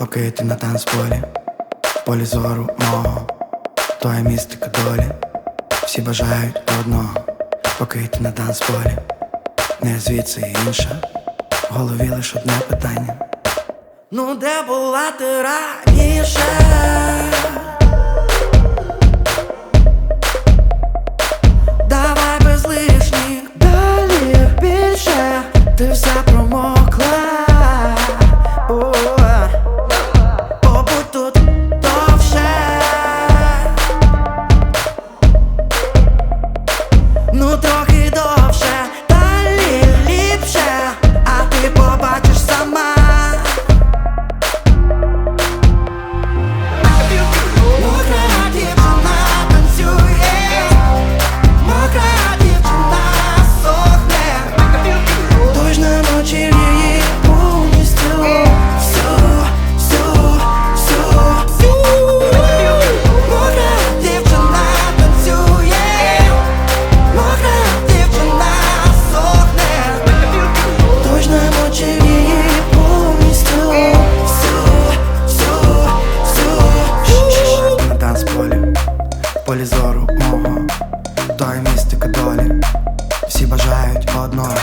поки ти на танцполі, полі зору мого, то містика долі, всі бажають одного, поки ти на танцполі, не звідси інша, в голові лише одне питання. Ну, де була ти раніше? Давай без лишніх, далі більше, ти вся промов. полі зору мого, то й містика долі, всі бажають одного.